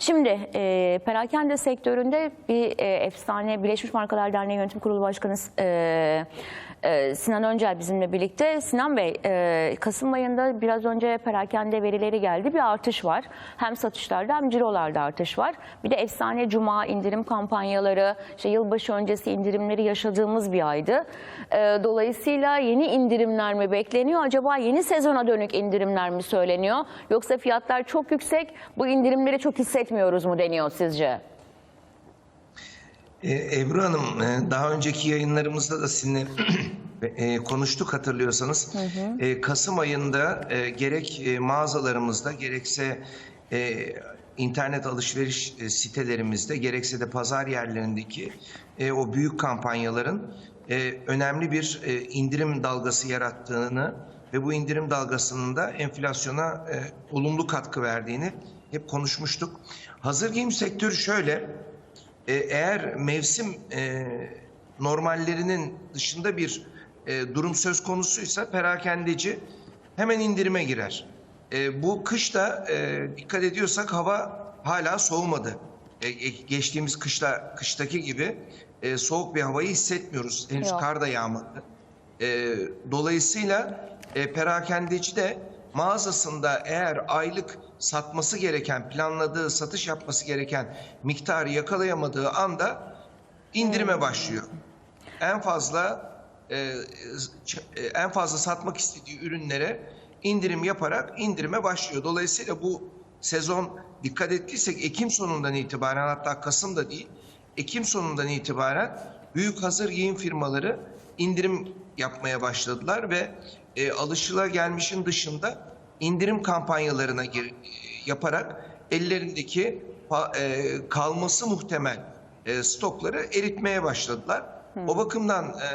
Şimdi e, perakende sektöründe bir e, efsane Birleşmiş Markalar Derneği Yönetim Kurulu Başkanı e, e, Sinan Öncel bizimle birlikte. Sinan Bey, e, Kasım ayında biraz önce perakende verileri geldi. Bir artış var. Hem satışlarda hem cirolarda artış var. Bir de efsane Cuma indirim kampanyaları, işte yılbaşı öncesi indirimleri yaşadığımız bir aydı. E, dolayısıyla yeni indirimler mi bekleniyor? Acaba yeni sezona dönük indirimler mi söyleniyor? Yoksa fiyatlar çok yüksek, bu indirimleri çok hissetmiyoruz mu deniyor sizce? Ee, Ebru Hanım, e, daha önceki yayınlarımızda da sizinle e, konuştuk hatırlıyorsanız. E, Kasım ayında e, gerek e, mağazalarımızda gerekse e, internet alışveriş e, sitelerimizde gerekse de pazar yerlerindeki e, o büyük kampanyaların e, önemli bir e, indirim dalgası yarattığını ve bu indirim dalgasının da enflasyona e, olumlu katkı verdiğini hep konuşmuştuk. Hazır giyim sektörü şöyle, e, eğer mevsim e, normallerinin dışında bir e, durum söz konusuysa perakendeci hemen indirime girer. E, bu kışta e, dikkat ediyorsak hava hala soğumadı. E, geçtiğimiz kışla kıştaki gibi e, soğuk bir havayı hissetmiyoruz. Henüz Yok. kar da yağmadı. E, dolayısıyla e, perakendeci de mağazasında eğer aylık satması gereken, planladığı, satış yapması gereken miktarı yakalayamadığı anda indirime başlıyor. En fazla e, e, en fazla satmak istediği ürünlere indirim yaparak indirime başlıyor. Dolayısıyla bu sezon dikkat ettiysek Ekim sonundan itibaren hatta Kasım'da değil, Ekim sonundan itibaren büyük hazır giyim firmaları indirim yapmaya başladılar ve e, alışılagelmişin dışında indirim kampanyalarına gir, e, yaparak ellerindeki e, kalması muhtemel e, stokları eritmeye başladılar. O bakımdan e,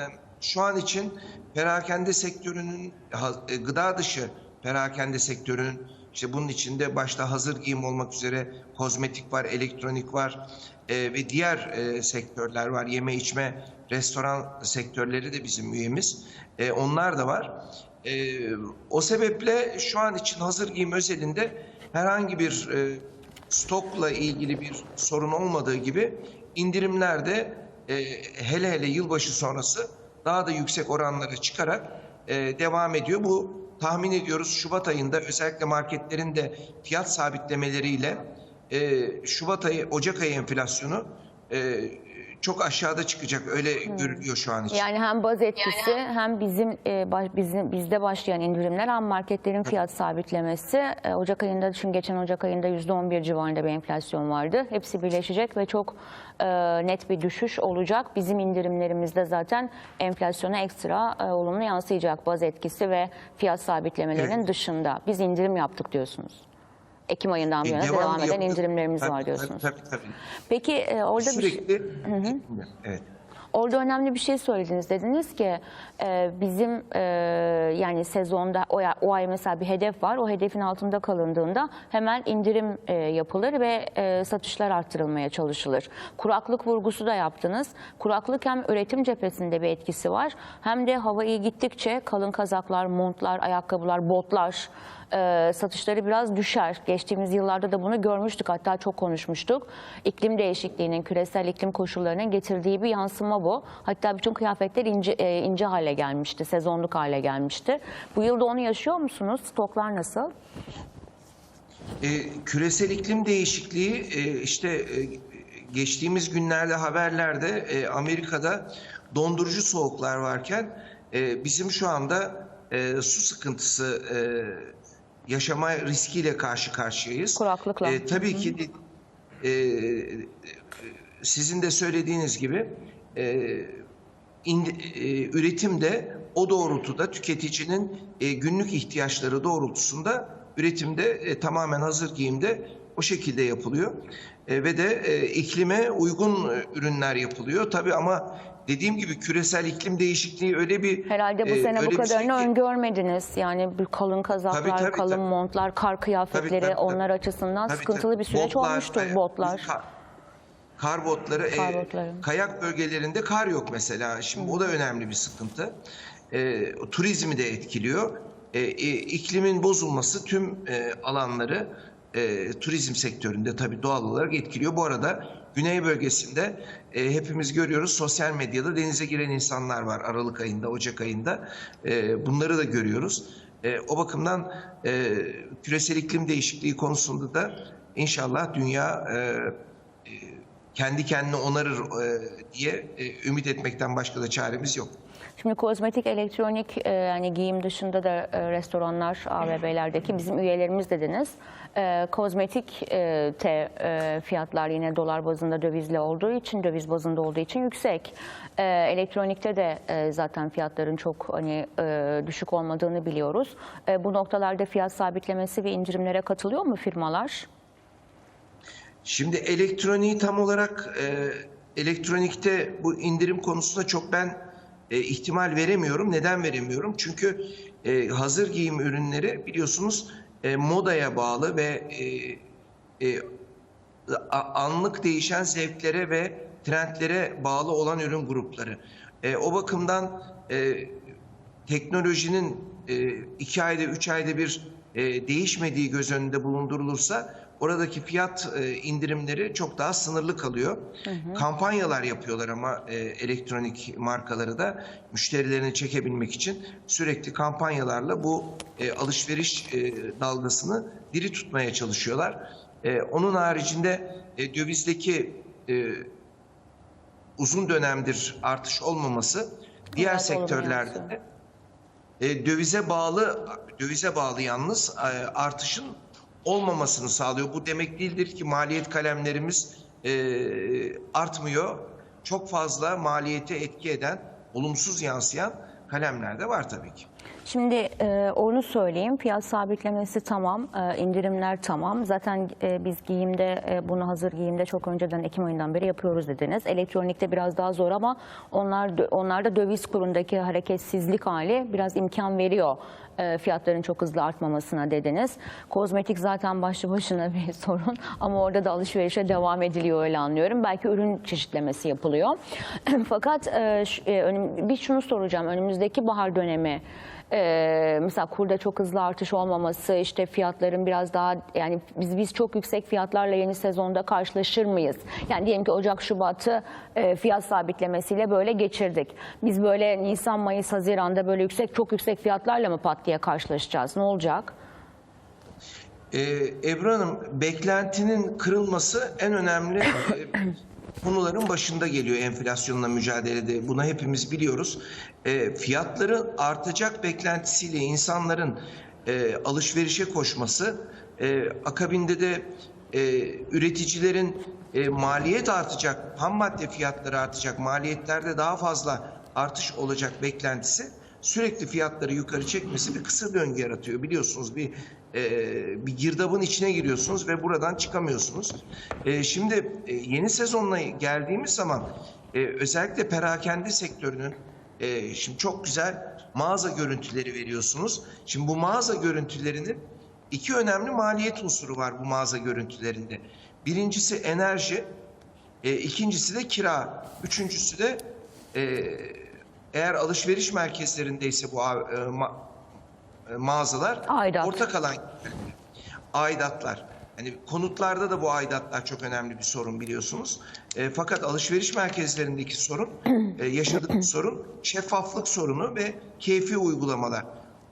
şu an için perakende sektörünün ha- e, gıda dışı perakende sektörünün işte bunun içinde başta hazır giyim olmak üzere kozmetik var, elektronik var e, ve diğer e, sektörler var. Yeme içme, restoran sektörleri de bizim üyemiz. E, onlar da var. E, o sebeple şu an için hazır giyim özelinde herhangi bir e, stokla ilgili bir sorun olmadığı gibi indirimlerde e, hele hele yılbaşı sonrası daha da yüksek oranlara çıkarak e, devam ediyor. Bu tahmin ediyoruz Şubat ayında özellikle marketlerin de fiyat sabitlemeleriyle e, Şubat ayı, Ocak ayı enflasyonu e, çok aşağıda çıkacak. Öyle görülüyor şu an için. Yani hem baz etkisi hem bizim e, baş- bizim bizde başlayan indirimler hem marketlerin fiyat sabitlemesi. E, Ocak ayında çünkü geçen Ocak ayında %11 civarında bir enflasyon vardı. Hepsi birleşecek ve çok e, net bir düşüş olacak. Bizim indirimlerimizde zaten enflasyona ekstra e, olumlu yansıyacak baz etkisi ve fiyat sabitlemelerinin Evet. dışında. Biz indirim yaptık diyorsunuz. Ekim ayından bu E, yana devam eden yapıyoruz. indirimlerimiz Tabii, var tabii, diyorsunuz. Tabii tabii. Peki e, orada bir şey- Sürekli evet. Orada önemli bir şey söylediniz. Dediniz ki e, bizim e, yani sezonda o, o ay mesela bir hedef var. O hedefin altında kalındığında hemen indirim e, yapılır ve e, satışlar arttırılmaya çalışılır. Kuraklık vurgusu da yaptınız. Kuraklık hem üretim cephesinde bir etkisi var hem de hava iyi gittikçe kalın kazaklar, montlar, ayakkabılar, botlar e, satışları biraz düşer. Geçtiğimiz yıllarda da bunu görmüştük hatta çok konuşmuştuk. İklim değişikliğinin, küresel iklim koşullarının getirdiği bir yansıma. Hatta bütün kıyafetler ince, e, ince hale gelmişti, sezonluk hale gelmişti. Bu yılda onu yaşıyor musunuz? Stoklar nasıl? E, küresel iklim değişikliği e, işte e, geçtiğimiz günlerde haberlerde e, Amerika'da dondurucu soğuklar varken e, bizim şu anda e, su sıkıntısı e, yaşama riskiyle karşı karşıyayız. Kuraklıkla. E, tabii ki e, sizin de söylediğiniz gibi e, in- e, üretim de o doğrultuda tüketicinin e, günlük ihtiyaçları doğrultusunda üretimde e, tamamen hazır giyimde o şekilde yapılıyor. E, ve de e, iklime uygun e, ürünler yapılıyor. Tabii ama dediğim gibi küresel iklim değişikliği öyle bir Herhalde bu e, sene bu şey kadarını ki- öngörmediniz. Yani kalın kazaklar, Tabii, tabii, kalın tabii. montlar, kar kıyafetleri Tabii, tabii, tabii. onlar açısından Tabii, sıkıntılı tabii. bir süreç Botlar, olmuştur kay- botlar. Kar, kar botları, e, Kar botları. kayak bölgelerinde kar yok mesela. Şimdi o da önemli bir sıkıntı. E, turizmi de etkiliyor. E, e, iklimin bozulması tüm e, alanları e, turizm sektöründe tabii doğal olarak etkiliyor. Bu arada Güney bölgesinde e, hepimiz görüyoruz sosyal medyada denize giren insanlar var Aralık ayında, Ocak ayında. E, bunları da görüyoruz. E, o bakımdan e, küresel iklim değişikliği konusunda da inşallah dünya e, e, kendi kendini onarır e, diye e, ümit etmekten başka da çaremiz yok. Şimdi kozmetik, elektronik, e, yani giyim dışında da e, restoranlar, AVM'lerdeki bizim üyelerimiz dediniz. E, kozmetik e, te e, fiyatlar yine dolar bazında dövizle olduğu için, döviz bazında olduğu için yüksek. E, elektronikte de e, zaten fiyatların çok hani e, düşük olmadığını biliyoruz. E, bu noktalarda fiyat sabitlemesi ve indirimlere katılıyor mu firmalar? Şimdi elektroniği tam olarak e, elektronikte bu indirim konusunda çok ben e, ihtimal veremiyorum. Neden veremiyorum? Çünkü e, hazır giyim ürünleri biliyorsunuz e, modaya bağlı ve e, e, anlık değişen zevklere ve trendlere bağlı olan ürün grupları. E, o bakımdan e, teknolojinin e, iki ayda, üç ayda bir e, değişmediği göz önünde bulundurulursa oradaki fiyat e, indirimleri çok daha sınırlı kalıyor. Kampanyalar yapıyorlar ama e, elektronik markaları da müşterilerini çekebilmek için sürekli kampanyalarla bu e, alışveriş e, dalgasını diri tutmaya çalışıyorlar. E, onun haricinde e, dövizdeki e, uzun dönemdir artış olmaması diğer Evet, sektörlerde de e, dövize bağlı dövize bağlı yalnız e, artışın olmamasını sağlıyor. Bu demek değildir ki maliyet kalemlerimiz e, artmıyor. Çok fazla maliyete etki eden, olumsuz yansıyan kalemler de var tabii ki. Şimdi e, onu söyleyeyim. Fiyat sabitlemesi tamam, e, indirimler tamam. Zaten e, biz giyimde e, bunu hazır giyimde çok önceden Ekim ayından beri yapıyoruz dediniz. Elektronikte biraz daha zor ama onlar dö- onlarda döviz kurundaki hareketsizlik hali biraz imkan veriyor e, fiyatların çok hızlı artmamasına dediniz. Kozmetik zaten başlı başına bir sorun ama orada da alışverişe devam ediliyor öyle anlıyorum. Belki ürün çeşitlemesi yapılıyor. Fakat e, e, bir şunu soracağım. Önümüzdeki bahar dönemi ee, mesela kurda çok hızlı artış olmaması, işte fiyatların biraz daha yani biz biz çok yüksek fiyatlarla yeni sezonda karşılaşır mıyız? Yani diyelim ki Ocak Şubat'ı e, fiyat sabitlemesiyle böyle geçirdik. Biz böyle Nisan, Mayıs, Haziran'da böyle yüksek çok yüksek fiyatlarla mı diye karşılaşacağız? Ne olacak? Ee, Ebru Hanım, beklentinin kırılması en önemli e, konuların başında geliyor enflasyonla mücadelede. Bunu hepimiz biliyoruz. E, fiyatların artacak beklentisiyle insanların e, alışverişe koşması, e, akabinde de e, üreticilerin e, maliyet artacak, ham madde fiyatları artacak, maliyetlerde daha fazla artış olacak beklentisi sürekli fiyatları yukarı çekmesi bir kısır döngü yaratıyor. Biliyorsunuz bir e, bir girdabın içine giriyorsunuz ve buradan çıkamıyorsunuz. E, şimdi e, yeni sezonla geldiğimiz zaman e, özellikle perakende sektörünün e, şimdi çok güzel mağaza görüntüleri veriyorsunuz. Şimdi bu mağaza görüntülerinin iki önemli maliyet unsuru var bu mağaza görüntülerinde. Birincisi enerji, e, ikincisi de kira, üçüncüsü de e, eğer alışveriş merkezlerindeyse bu e, ma- e, mağazalar Aidat. ortak alan aidatlar. Hani konutlarda da bu aidatlar çok önemli bir sorun biliyorsunuz. E, fakat alışveriş merkezlerindeki sorun, e, yaşadığımız sorun şeffaflık sorunu ve keyfi uygulamalar.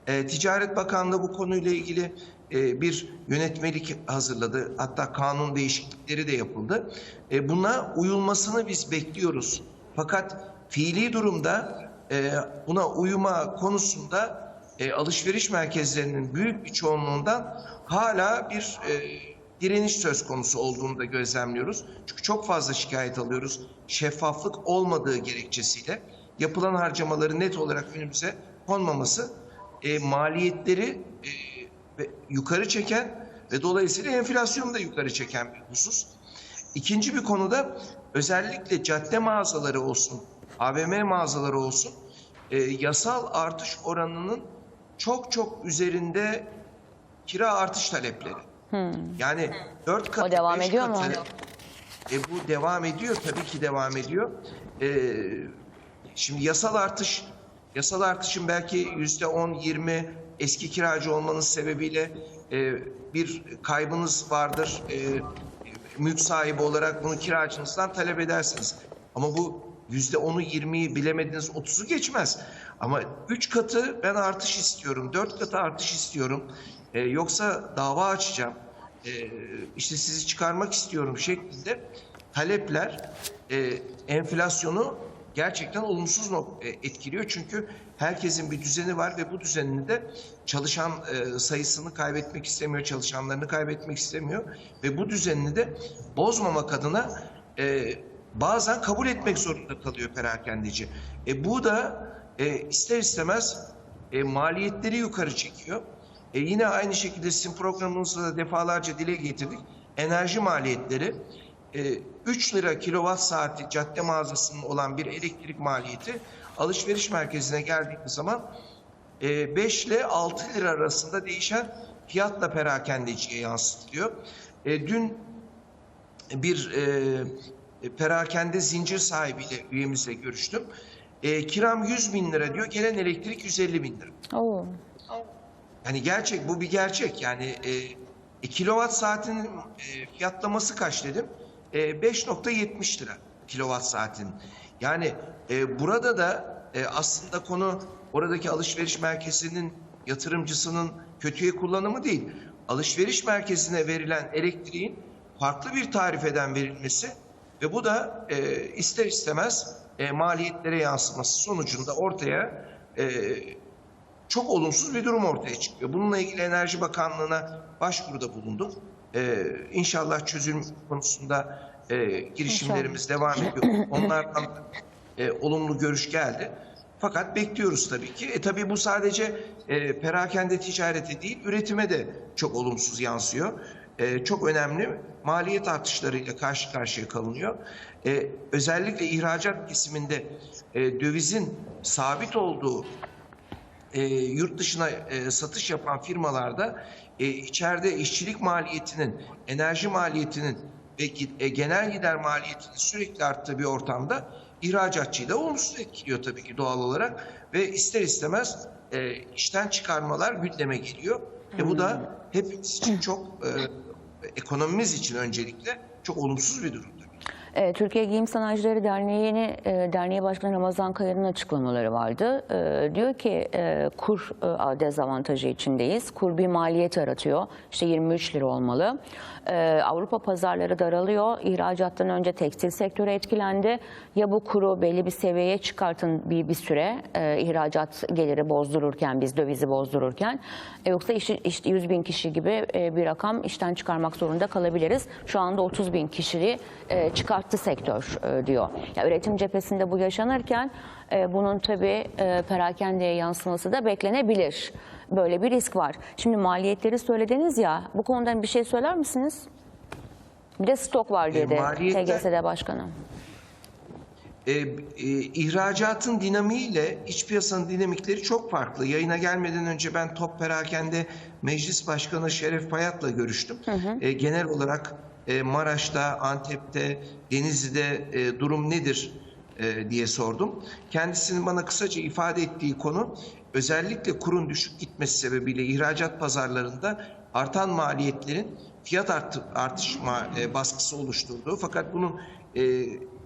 E, Ticaret Bakanlığı bu konuyla ilgili e, bir yönetmelik hazırladı. Hatta kanun değişiklikleri de yapıldı. E, buna uyulmasını biz bekliyoruz. Fakat fiili durumda e, buna uyuma konusunda e, alışveriş merkezlerinin büyük bir çoğunluğundan hala bir e, direniş söz konusu olduğunu da gözlemliyoruz. Çünkü çok fazla şikayet alıyoruz. Şeffaflık olmadığı gerekçesiyle yapılan harcamaları net olarak önümüze konmaması e, maliyetleri e, yukarı çeken ve dolayısıyla enflasyonu da yukarı çeken bir husus. İkinci bir konuda özellikle cadde mağazaları olsun, AVM mağazaları olsun e, yasal artış oranının çok çok üzerinde kira artış talepleri. Yani dört katı, O devam beş ediyor mu? katı, E, bu devam ediyor tabii ki devam ediyor. E, şimdi yasal artış, yasal artışın belki yüzde on, yirmi eski kiracı olmanız sebebiyle e, bir kaybınız vardır. E, mülk sahibi olarak bunu kiracınızdan talep edersiniz. Ama bu yüzde onu 20'yi bilemediniz 30'u geçmez. Ama 3 katı ben artış istiyorum, 4 katı artış istiyorum. E, yoksa dava açacağım. E, işte sizi çıkarmak istiyorum şeklinde talepler e, enflasyonu gerçekten olumsuz e, etkiliyor. Çünkü herkesin bir düzeni var ve bu düzenini de çalışan e, sayısını kaybetmek istemiyor, çalışanlarını kaybetmek istemiyor ve bu düzenini de bozmamak adına e, bazen kabul etmek zorunda kalıyor perakendeci. E, bu da e, ister istemez e, maliyetleri yukarı çekiyor. E, yine aynı şekilde sizin programınızda da defalarca dile getirdik. Enerji maliyetleri e, 3 lira kilowatt saati cadde mağazasının olan bir elektrik maliyeti alışveriş merkezine geldiğimiz zaman e, 5 ile 6 lira arasında değişen fiyatla perakendeciye yansıtılıyor. E, dün bir e, perakende zincir sahibiyle üyemizle görüştüm. E, kiram 100 bin lira diyor, gelen elektrik 150 bin lira. Oo. Yani gerçek bu bir gerçek. Yani e, e, kilowatt saatinin e, fiyatlaması kaç dedim? E, 5.70 lira kilowatt saatin. Yani e, burada da e, aslında konu oradaki alışveriş merkezinin yatırımcısının kötüye kullanımı değil. Alışveriş merkezine verilen elektriğin farklı bir tarifeden verilmesi ve bu da e, ister istemez e, maliyetlere yansıması sonucunda ortaya e, çok olumsuz bir durum ortaya çıkıyor. Bununla ilgili Enerji Bakanlığı'na başvuruda bulunduk. Ee, inşallah çözüm konusunda e, girişimlerimiz devam ediyor. Onlardan e, olumlu görüş geldi. Fakat bekliyoruz tabii ki. E tabii bu sadece e, perakende ticarete değil, üretime de çok olumsuz yansıyor. E, çok önemli maliyet artışlarıyla karşı karşıya kalınıyor. E, özellikle ihracat kesiminde e, dövizin sabit olduğu e, yurt dışına e, satış yapan firmalarda e, içeride işçilik maliyetinin, enerji maliyetinin ve e, genel gider maliyetinin sürekli arttığı bir ortamda ihracatçıyı da olumsuz etkiliyor tabii ki doğal olarak ve ister istemez e, işten çıkarmalar gündeme geliyor. E, bu da hepimiz için çok e, ekonomimiz için öncelikle çok olumsuz bir durum tabii. E, Türkiye Giyim Sanayicileri Derneği'ni e, derneği başkanı Ramazan Kaya'nın açıklamaları vardı. E, diyor ki e, kur dezavantajı içindeyiz. Kur bir maliyet yaratıyor. İşte 23 lira olmalı. Avrupa pazarları daralıyor. İhracattan önce tekstil sektörü etkilendi. Ya bu kuru belli bir seviyeye çıkartın bir, bir süre e, ihracat geliri bozdururken biz dövizi bozdururken yoksa işi, işte 100 bin kişi gibi bir rakam işten çıkarmak zorunda kalabiliriz. Şu anda 30 bin kişiyi e, çıkarttı sektör e, diyor. Ya, üretim cephesinde bu yaşanırken e, bunun tabii e, perakendeye yansıması da beklenebilir. Böyle bir risk var. Şimdi maliyetleri söylediniz ya bu konudan bir şey söyler misiniz? Bir de stok var dedi maliyetler- TGS'de başkanı. E, e, ihracatın dinamiğiyle iç piyasanın dinamikleri çok farklı. Yayına gelmeden önce ben Top Perakende Meclis Başkanı Şeref Payat'la görüştüm. E, genel olarak e, Maraş'ta, Antep'te, Denizli'de e, durum nedir e, diye sordum. Kendisinin bana kısaca ifade ettiği konu özellikle kurun düşük gitmesi sebebiyle ihracat pazarlarında artan maliyetlerin fiyat artı, artış baskısı oluşturduğu fakat bunun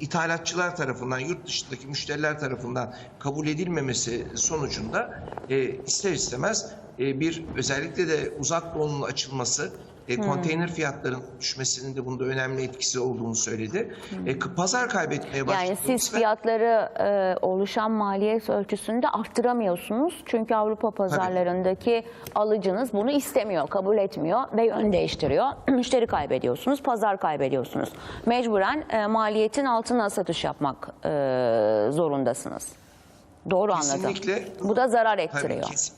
ithalatçılar tarafından, yurt dışındaki müşteriler tarafından kabul edilmemesi sonucunda e, ister istemez bir özellikle de uzak doğunun açılması, e, konteyner fiyatlarının düşmesinin de bunda önemli etkisi olduğunu söyledi. E, k- pazar kaybetmeye başladı. Yani siz fiyatları e, oluşan maliyet ölçüsünde arttıramıyorsunuz. Çünkü Avrupa pazarlarındaki alıcınız bunu istemiyor, kabul etmiyor ve yön değiştiriyor. Müşteri kaybediyorsunuz, pazar kaybediyorsunuz. Mecburen e, maliyetin altına satış yapmak e, zorundasınız. Doğru anladım. Kesinlikle. Bu da zarar Tabii ettiriyor. kesin.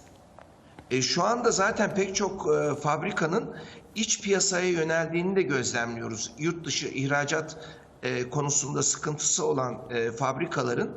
E, şu anda zaten pek çok e, fabrikanın iç piyasaya yöneldiğini de gözlemliyoruz. Yurt dışı ihracat e, konusunda sıkıntısı olan e, fabrikaların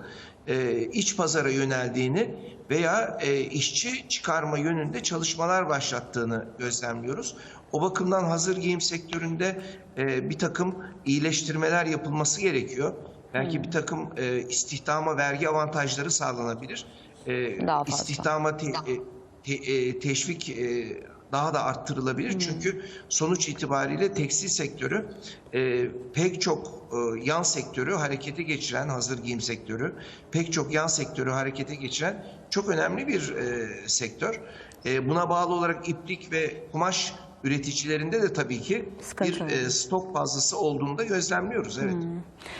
e, iç pazara yöneldiğini veya e, işçi çıkarma yönünde çalışmalar başlattığını gözlemliyoruz. O bakımdan hazır giyim sektöründe e, bir takım iyileştirmeler yapılması gerekiyor. Belki bir takım e, istihdama vergi avantajları sağlanabilir. E, Daha fazla. istihdama te- e, te- e, teşvik e, daha da arttırılabilir. Çünkü sonuç itibariyle tekstil sektörü e, pek çok e, yan sektörü harekete geçiren, hazır giyim sektörü, pek çok yan sektörü harekete geçiren çok önemli bir e, sektör. E, buna bağlı olarak iplik ve kumaş üreticilerinde de tabii ki Sıkıntı bir e, stok fazlası olduğunu da gözlemliyoruz. Evet.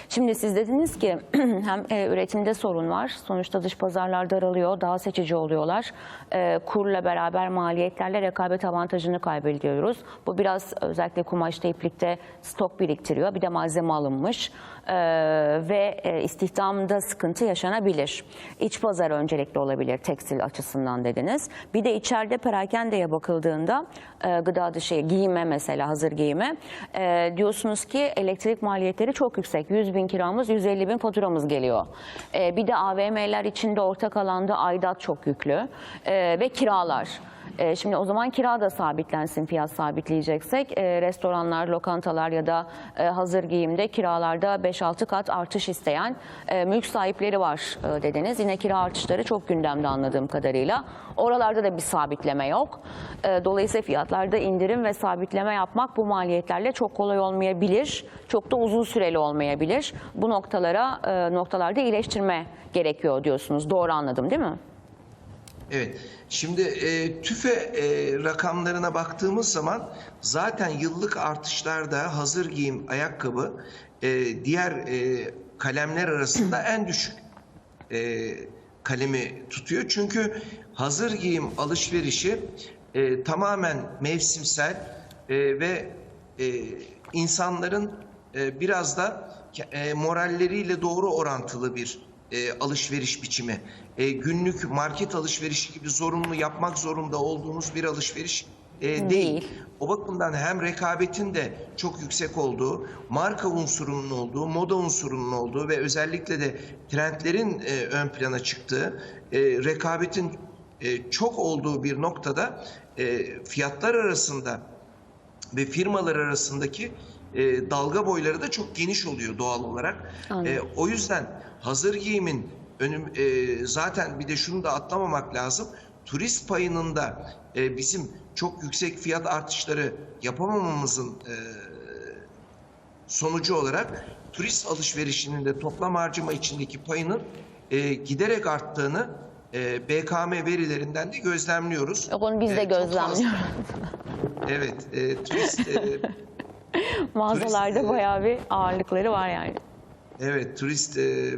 Şimdi siz dediniz ki hem e, üretimde sorun var. Sonuçta dış pazarlar daralıyor, daha seçici oluyorlar. E, kurla beraber maliyetlerle rekabet avantajını kaybediyoruz. Bu biraz özellikle kumaşta, iplikte stok biriktiriyor. Bir de malzeme alınmış E, ve e, istihdamda sıkıntı yaşanabilir. İç pazar öncelikli olabilir tekstil açısından dediniz. Bir de içeride perakendeye bakıldığında e, gıda dışı giyime mesela hazır giyime e, diyorsunuz ki elektrik maliyetleri çok yüksek. 100 bin kiramız 150 bin faturamız geliyor. E, bir de AVM'ler içinde ortak alanda aidat çok yüklü E, ve kiralar. E, Şimdi o zaman kira da sabitlensin fiyat sabitleyeceksek. E, restoranlar, lokantalar ya da e, hazır giyimde kiralarda 5-6 kat artış isteyen e, mülk sahipleri var e, dediniz. Yine kira artışları çok gündemde anladığım kadarıyla. Oralarda da bir sabitleme yok. E, Dolayısıyla fiyatlarda indirim ve sabitleme yapmak bu maliyetlerle çok kolay olmayabilir. Çok da uzun süreli olmayabilir. Bu noktalara e, noktalarda iyileştirme gerekiyor diyorsunuz. Doğru anladım değil mi? Evet. Şimdi e, tüfe e, rakamlarına baktığımız zaman zaten yıllık artışlarda hazır giyim ayakkabı e, diğer e, kalemler arasında en düşük e, kalemi tutuyor. Çünkü hazır giyim alışverişi e, tamamen mevsimsel e, ve e, insanların e, biraz da e, moralleriyle doğru orantılı bir e, alışveriş biçimi. E, günlük market alışverişi gibi zorunlu yapmak zorunda olduğunuz bir alışveriş e, değil. Değil. O bakımdan hem rekabetin de çok yüksek olduğu, marka unsurunun olduğu, moda unsurunun olduğu ve özellikle de trendlerin e, ön plana çıktığı, e, rekabetin e, çok olduğu bir noktada e, fiyatlar arasında ve firmalar arasındaki e, dalga boyları da çok geniş oluyor doğal olarak. E, o yüzden hazır giyimin önüm e, zaten bir de şunu da atlamamak lazım. Turist payının da e, bizim çok yüksek fiyat artışları yapamamamızın e, sonucu olarak turist alışverişinin de toplam harcama içindeki payının e, giderek arttığını e, BKM verilerinden de gözlemliyoruz. Yok, Onu biz de E, gözlemliyoruz. Evet, e, turist e, Mağazalarda Turist, e, bayağı bir ağırlıkları var yani. Evet, turist e,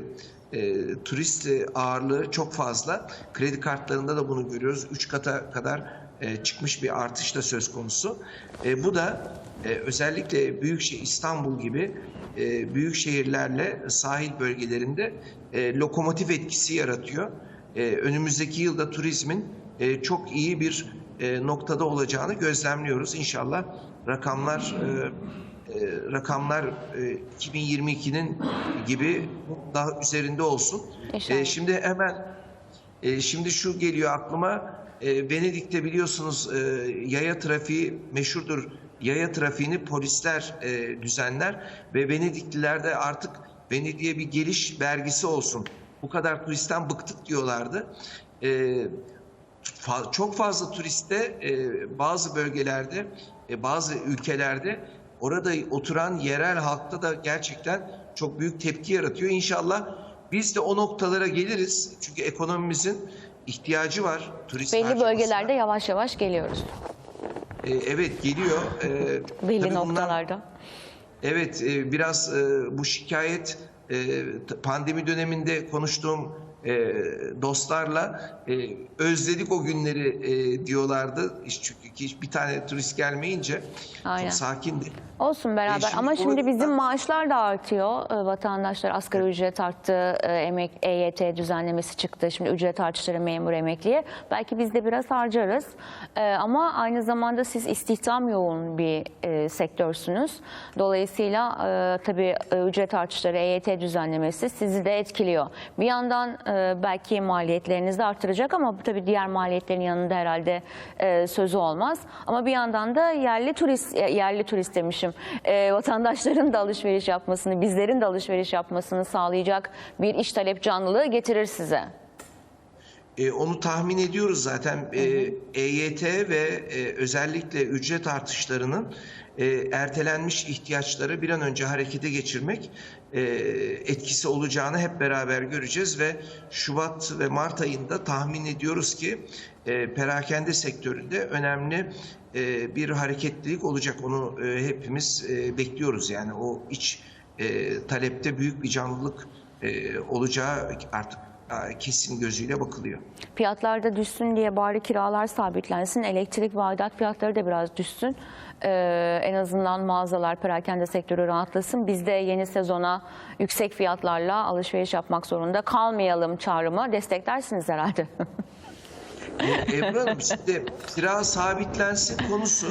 e, turist e, ağırlığı çok fazla. Kredi kartlarında da bunu görüyoruz. Üç kata kadar e, çıkmış bir artış da söz konusu. E, bu da e, özellikle Büyükşehir İstanbul gibi e, büyük şehirlerle sahil bölgelerinde e, lokomotif etkisi yaratıyor. E, önümüzdeki yılda turizmin e, çok iyi bir e, noktada olacağını gözlemliyoruz. İnşallah rakamlar e, e, rakamlar e, 2022'nin gibi daha üzerinde olsun. E, şimdi hemen e, şimdi şu geliyor aklıma. E, Venedik'te biliyorsunuz e, yaya trafiği meşhurdur. Yaya trafiğini polisler e, düzenler ve Venedikliler de artık Venedik'e bir geliş vergisi olsun. Bu kadar turistten bıktık diyorlardı. E, fa- çok fazla turiste e, bazı bölgelerde, e, bazı ülkelerde orada oturan yerel halkta da gerçekten çok büyük tepki yaratıyor. İnşallah biz de o noktalara geliriz. Çünkü ekonomimizin ihtiyacı var turist Belli bölgelerde yavaş yavaş geliyoruz. E, evet geliyor. E, Belli tabii bundan- noktalarda. Evet, e, biraz e, bu şikayet e, pandemi döneminde konuştuğum e, dostlarla e, özledik o günleri e, diyorlardı. Çünkü hiç bir tane turist gelmeyince Aynen. çok sakindi. Olsun beraber E, şimdi ama şimdi bakımdan- bizim maaşlar da artıyor. Vatandaşlar asgari ücret arttı, e, emek EYT düzenlemesi çıktı. Şimdi ücret artışları memur emekliye. Belki biz de biraz harcarız. Ama aynı zamanda siz istihdam yoğun bir e, sektörsünüz. Dolayısıyla e, tabii e, ücret artışları, EYT düzenlemesi sizi de etkiliyor. Bir yandan e, belki maliyetlerinizi artıracak ama tabii diğer maliyetlerin yanında herhalde e, sözü olmaz. Ama bir yandan da yerli turist, yerli turist demişim, e, vatandaşların da alışveriş yapmasını, bizlerin de alışveriş yapmasını sağlayacak bir iş talep canlılığı getirir size. E, onu tahmin ediyoruz zaten. E, EYT ve e, özellikle ücret artışlarının e, ertelenmiş ihtiyaçları bir an önce harekete geçirmek etkisi olacağını hep beraber göreceğiz ve Şubat ve Mart ayında tahmin ediyoruz ki e, perakende sektöründe önemli e, bir hareketlilik olacak. Onu e, hepimiz e, bekliyoruz yani o iç e, talepte büyük bir canlılık e, olacağı artık e, kesin gözüyle bakılıyor. Fiyatlarda düşsün diye bari kiralar sabitlensin, elektrik ve aidat fiyatları da biraz düşsün. Ee, en azından mağazalar, perakende sektörü rahatlasın. Biz de yeni sezona yüksek fiyatlarla alışveriş yapmak zorunda kalmayalım çağrımı desteklersiniz herhalde. E, Ebru Hanım şimdi kira sabitlensin konusu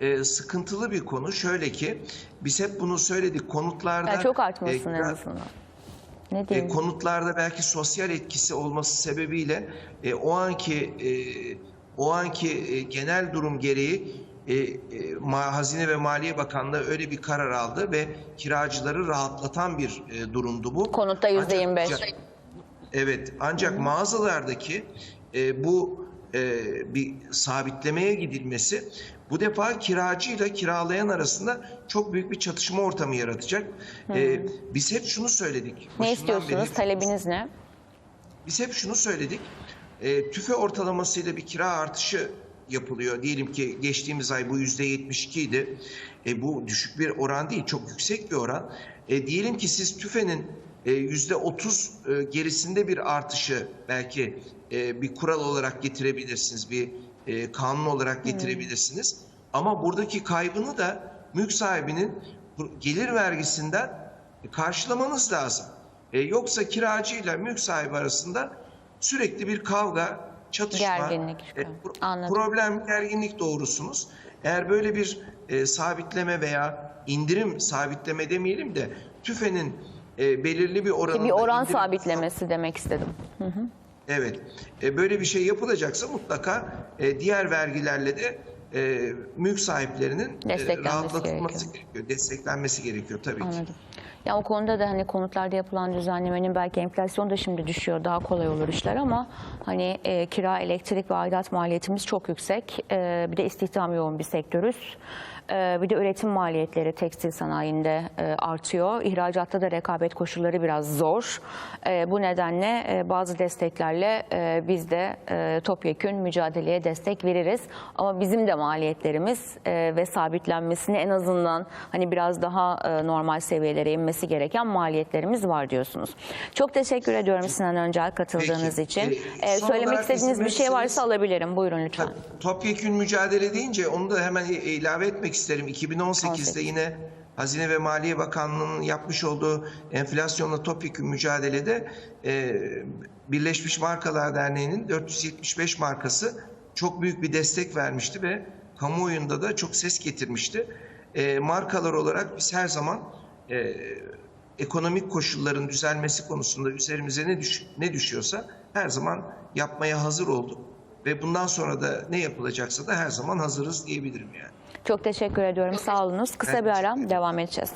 e, sıkıntılı bir konu. Şöyle ki biz hep bunu söyledik konutlarda Yani çok e, artmasın en kira- azından. Ne E, konutlarda belki sosyal etkisi olması sebebiyle e, o anki e, o anki e, genel durum gereği e, e, Ma- Hazine ve Maliye Bakanlığı öyle bir karar aldı ve kiracıları rahatlatan bir e, durumdu bu. Konutta Ancak- %25. Evet ancak mağazalardaki e, bu e, bir sabitlemeye gidilmesi bu defa kiracıyla kiralayan arasında çok büyük bir çatışma ortamı yaratacak. E, biz hep şunu söyledik. Ne beri istiyorsunuz? hep- Talebiniz ne? biz hep şunu söyledik. E, tüfe ortalamasıyla bir kira artışı yapılıyor. Diyelim ki geçtiğimiz ay bu yüzde 72 idi. E, bu düşük bir oran değil, çok yüksek bir oran. E, diyelim ki siz tüfenin e, yüzde 30 e, gerisinde bir artışı belki e, bir kural olarak getirebilirsiniz, bir e, kanun olarak getirebilirsiniz. Ama buradaki kaybını da mülk sahibinin gelir vergisinden karşılamanız lazım. E, yoksa kiracıyla mülk sahibi arasında sürekli bir kavga, çatışma, Gerginlik e, Anladım. problem, gerginlik doğurursunuz. Eğer böyle bir e, sabitleme veya indirim sabitleme demeyelim de TÜFE'nin e, belirli bir oranında Bir oran sabitlemesi demek istedim. Evet. E, böyle bir şey yapılacaksa mutlaka e, diğer vergilerle de e, mülk sahiplerinin e, Desteklenmesi rahatlatılması gerekiyor. gerekiyor. Desteklenmesi gerekiyor tabii ki. Anladım. Ya o konuda da hani konutlarda yapılan düzenlemenin belki enflasyon da şimdi düşüyor daha kolay olur işler ama hani e, kira, elektrik ve aidat maliyetimiz çok yüksek. E, bir de istihdam yoğun bir sektörüz. E, bir de üretim maliyetleri tekstil sanayinde e, artıyor. İhracatta da rekabet koşulları biraz zor. E, bu nedenle e, bazı desteklerle e, biz de topyekün mücadeleye destek veririz. Ama bizim de maliyetlerimiz ve sabitlenmesini en azından hani biraz daha normal seviyelere inmesi gereken maliyetlerimiz var diyorsunuz. Çok teşekkür ediyorum Sinan Öncel katıldığınız Peki. için. E, E, son söylemek istediğiniz bir şey varsa alabilirim. Buyurun lütfen. Topyekün mücadele deyince onu da hemen ilave etmek isterim. 2018'de 18. yine Hazine ve Maliye Bakanlığı'nın yapmış olduğu enflasyonla topyekün mücadelede e, Birleşmiş Markalar Derneği'nin 475 markası çok büyük bir destek vermişti ve kamuoyunda da çok ses getirmişti. E, markalar olarak biz her zaman e, ekonomik koşulların düzelmesi konusunda üzerimize ne, düş- ne düşüyorsa her zaman yapmaya hazır olduk. Ve bundan sonra da ne yapılacaksa da her zaman hazırız diyebilirim yani. Çok teşekkür ediyorum. Sağ olunuz. Kısa bir teşekkür ara ederim. devam edeceğiz.